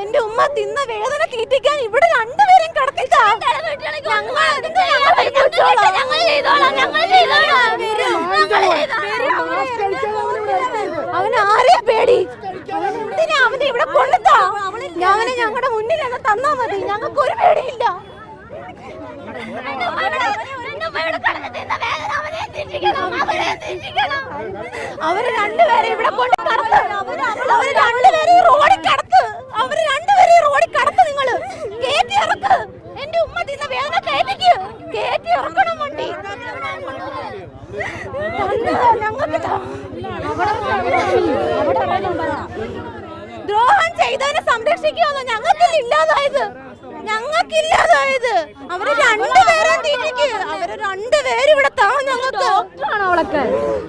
എന്റെ ഉമ്മ തിന്ന വേദന തീറ്റിക്കാൻ ഇവിടെ രണ്ടുപേരും? അവന് ആരെയാ പേടി. അവനെ ഇവിടെ കൊണ്ടുത്താ? ഞാനെ ഞങ്ങളുടെ മുന്നിൽ എന്നെ തന്നാ മതി. ഞങ്ങൾക്ക് ഒരു പേടിയില്ല. അവർ രണ്ടുപേരെ ഇവിടെ കൊണ്ട് അവർ രണ്ടുപേരെ ഈ റോഡിൽ കടത്ത് അവർ രണ്ടുപേരെ ഈ റോഡിൽ കടത്ത് നിങ്ങൾ കേറ്റി ഇറക്ക് എന്റെ ഉമ്മ തിന്ന വേദന കേറ്റിക്ക് കേറ്റി ഇറക്കണം വണ്ടി തന്നതാ, ഞങ്ങൾക്ക് താ. ദ്രോഹം ചെയ്തവനെ സംരക്ഷിക്കുമെന്നോ ഞങ്ങൾക്കില്ല ഇല്ലാതായത്. ഞങ്ങൾക്കില്ലാതായത്. അവർ രണ്ടുപേരും തിരിക്ക് അവർ രണ്ടുപേരും ഇവിടെ താ ഞങ്ങൾക്ക്. അവളൊക്കെ?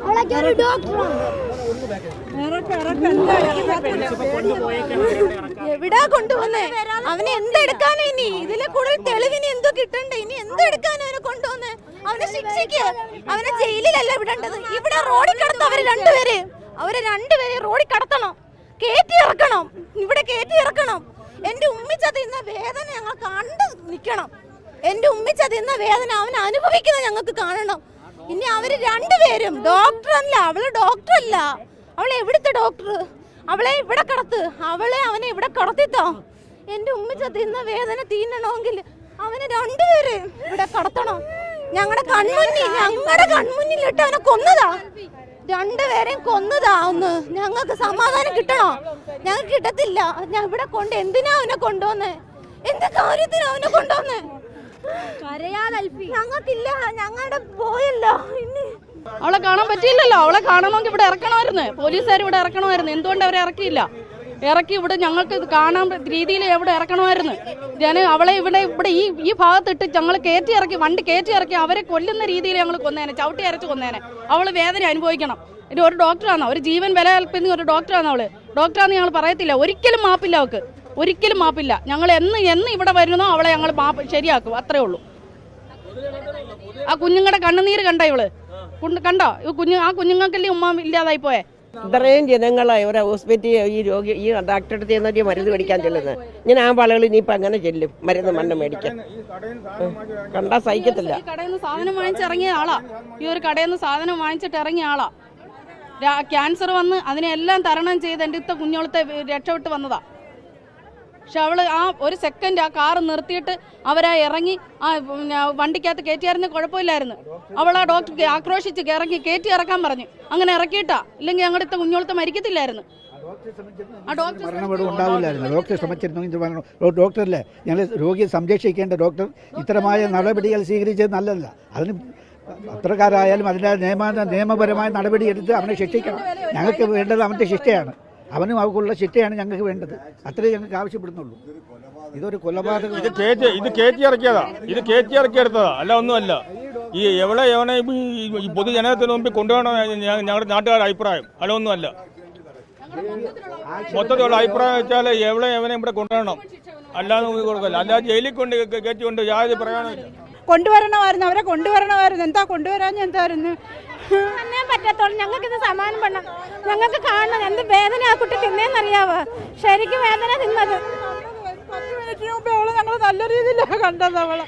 അവളൊക്കെ ഒരു ഡോക്ടറാണ്. എവിടാ കൊണ്ടുവന്നേ? അവനെ എന്തെടുക്കാനാ ഇനി? ഇതിലെ കൂടുതൽ തെളിവിന് എന്തോ കിട്ടണ്ടേ? ഇനി എന്തെടുക്കാനാ അവനെ കൊണ്ടുവന്നേ? അവനെ ശിക്ഷിക്ക്. അവനെ ജയിലിലല്ല വിടേണ്ടത്. ഇവിടെ റോഡിൽ കടത്ത് അവർ രണ്ടുപേരെ അവരെ രണ്ടുപേരെ റോഡിൽ കടത്തണം. കേറ്റി ഇറക്കണം. ഇവിടെ കേറ്റി ഇറക്കണം. എന്റെ ഉമ്മിച്ച തിന്ന വേദന ഞങ്ങൾ കണ്ട് നിൽക്കണം. എന്റെ ഉമ്മിച്ച തിന്ന വേദന അവൻ അനുഭവിക്കുന്നത് ഞങ്ങൾക്ക് കാണണം. ഇനി അവർ രണ്ടുപേരും ഡോക്ടർ അല്ല അവൾ ഡോക്ടർ അല്ല അവളെ എവിടുത്തെ ഡോക്ടർ? അവളെ ഇവിടെ കടത്ത്. അവളെ അവനെ ഇവിടെ കടത്തിത്തോ. എന്റെ ഉമ്മിച്ച തിന്ന വേദന തീന്നണമെങ്കിൽ അവന് രണ്ടുപേരെ ഇവിടെ കടത്തണം. ഞങ്ങളുടെ കൺമുന്നിൽ ഞങ്ങളുടെ കൺമുന്നിലിട്ട് അവനെ കൊന്നതാ. രണ്ടുപേരെയും കൊന്നതാ ഒന്ന്. ഞങ്ങൾക്ക് സമാധാനം കിട്ടണോ? ഞങ്ങൾക്ക് കിട്ടത്തില്ല. ഞാൻ ഇവിടെ കൊണ്ട് എന്തിനാ അവനെ കൊണ്ടുവന്നേ? എന്ത് കാര്യത്തിനാ അവനെ കൊണ്ടുവന്നേ? ഞങ്ങൾക്കില്ല. ഞങ്ങളുടെ പോയല്ലോ. ഇനി അവളെ കാണാൻ പറ്റിയില്ലല്ലോ. അവളെ കാണണമെങ്കിൽ ഇവിടെ ഇറക്കണമായിരുന്നു. പോലീസുകാർ ഇവിടെ ഇറക്കണമായിരുന്നു. എന്തുകൊണ്ട് അവരെ ഇറക്കിയില്ല? ഇറക്കി ഇവിടെ ഞങ്ങൾക്ക് കാണാൻ രീതിയിൽ എവിടെ ഇറക്കണമായിരുന്നു. ഞാൻ അവളെ ഇവിടെ ഇവിടെ ഈ ഈ ഭാഗത്തിട്ട് ഞങ്ങൾ കയറ്റി ഇറക്കി വണ്ടി കയറ്റി ഇറക്കി അവരെ കൊല്ലുന്ന രീതിയിൽ ഞങ്ങൾ കൊന്നേനെ ചവിട്ടി അരച്ച് കൊന്നേനെ. അവൾ വേദന അനുഭവിക്കണം. ഇത് ഒരു ഡോക്ടറാണോ ഒരു ജീവൻ വില കൽപ്പിക്കുന്ന ഒരു ഡോക്ടറാണ് അവൾ? ഡോക്ടറാന്ന് ഞങ്ങൾ പറയത്തില്ല. ഒരിക്കലും മാപ്പില്ല അവൾക്ക് ഒരിക്കലും മാപ്പില്ല. ഞങ്ങൾ എന്ന് എന്ന് ഇവിടെ വരുന്നോ അവളെ ഞങ്ങൾ മാപ്പ് ശരിയാക്കും. അത്രേ ഉള്ളൂ. ആ കുഞ്ഞുങ്ങളുടെ കണ്ണുനീര് കണ്ട ഇവൾ? കണ്ടോ? കുഞ്ഞു ആ കുഞ്ഞുങ്ങൾക്കല്ലേ ഉമ്മ ഇല്ലാതായി പോയെ. ഇത്രയും ജനങ്ങളായി ഒരു ഹോസ്പിറ്റലിൽ ഈ രോഗി ഈ ഡോക്ടറുടെ ചെന്നിട്ട് മരുന്ന് മേടിക്കാൻ ചെല്ലുന്നത്. ഞാൻ ആ ആളുകൾ ഇനിയിപ്പോൾ അങ്ങനെ ചെല്ലും. മരുന്ന് മണ്ണ് മേടിക്കാൻ. കണ്ടാ സഹിക്കത്തില്ല. സാധനം വാങ്ങിച്ചിറങ്ങിയ ആളാ. ഈ ഒരു കടയിൽ നിന്ന് സാധനം വാങ്ങിച്ചിട്ട് ഇറങ്ങിയ ആളാ. ക്യാൻസർ വന്ന് അതിനെല്ലാം തരണം ചെയ്ത് എന്റെ ഇത്ത കുഞ്ഞോളത്തെ രക്ഷപ്പെട്ട് വന്നതാ. പക്ഷെ അവൾ ആ ഒരു സെക്കൻഡ് ആ കാർ നിർത്തിയിട്ട് അവരാ ഇറങ്ങി ആ വണ്ടിക്കകത്ത് കയറ്റിയായിരുന്നു കുഴപ്പമില്ലായിരുന്നു. അവൾ ആ ഡോക്ടർ ആക്രോശിച്ച് ഇറങ്ങി കയറ്റി ഇറക്കാൻ പറഞ്ഞു. അങ്ങനെ ഇറക്കിയിട്ടാ. ഇല്ലെങ്കിൽ ഞങ്ങളുടെ ഇത്ത കുഞ്ഞോളത്തെ മരിക്കത്തില്ലായിരുന്നു. ഉണ്ടാവില്ലായിരുന്നു. ശ്രമിച്ചിരുന്നെങ്കിൽ ഡോക്ടറല്ലേ ഞങ്ങൾ രോഗിയെ സംരക്ഷിക്കേണ്ട ഡോക്ടർ ഇത്തരമായ നടപടികൾ സ്വീകരിച്ചത് നല്ലതല്ല. അതിന് പത്രക്കാരായാലും അതിന്റെ നിയമ നിയമപരമായ നടപടിയെടുത്ത് അവനെ ശിക്ഷിക്കണം. ഞങ്ങൾക്ക് വേണ്ടത് അവന്റെ ശിക്ഷയാണ്. അവനും അവക്കുള്ള ശിക്ഷയാണ് ഞങ്ങൾക്ക് വേണ്ടത്. അത്രേ ഞങ്ങൾക്ക് ആവശ്യപ്പെടുന്നുള്ളൂ. ഇതൊരു കൊലപാതകം. ഇത് ഇത് ഇറക്കിയതാ. ഇത് ഇറക്കിയെടുത്തതാ അല്ല ഒന്നുമല്ല. ഈ എവിടെ എവനെ ഈ- പൊതുജനത്തിന് മുമ്പിൽ കൊണ്ടുപോകണം ഞങ്ങളുടെ നാട്ടുകാരുടെ അഭിപ്രായം. അല്ല ഒന്നുമല്ല. മൊത്തത്തിലുള്ള അഭിപ്രായം വെച്ചാൽ എവിടെ എവനെ ഇവിടെ കൊണ്ടുവരണം. അല്ലാതെ കൊടുക്കല്ല കൊടുക്കില്ല. അല്ലാതെ ജയിലിൽ കൊണ്ട് കയറ്റി കൊണ്ട് യാതൊരു പ്രയോജനമില്ല കൊണ്ടുവരണമായിരുന്നു. അവരെ കൊണ്ടുവരണമായിരുന്നു. എന്താ കൊണ്ടുവരാൻ എന്തായിരുന്നു തന്നെ പറ്റത്തോളം ഞങ്ങൾക്ക് ഇത് സമാനം പണം ഞങ്ങൾക്ക് കാണണം. എന്ത് വേദന ആ കുട്ടി തിന്നേന്നറിയാവോ? ശരിക്കും വേദന തിന്നത്. പത്ത് മിനിറ്റിന് മുമ്പ് അവൾ ഞങ്ങൾ നല്ല രീതിയിലാണ് കണ്ടത് അവളെ.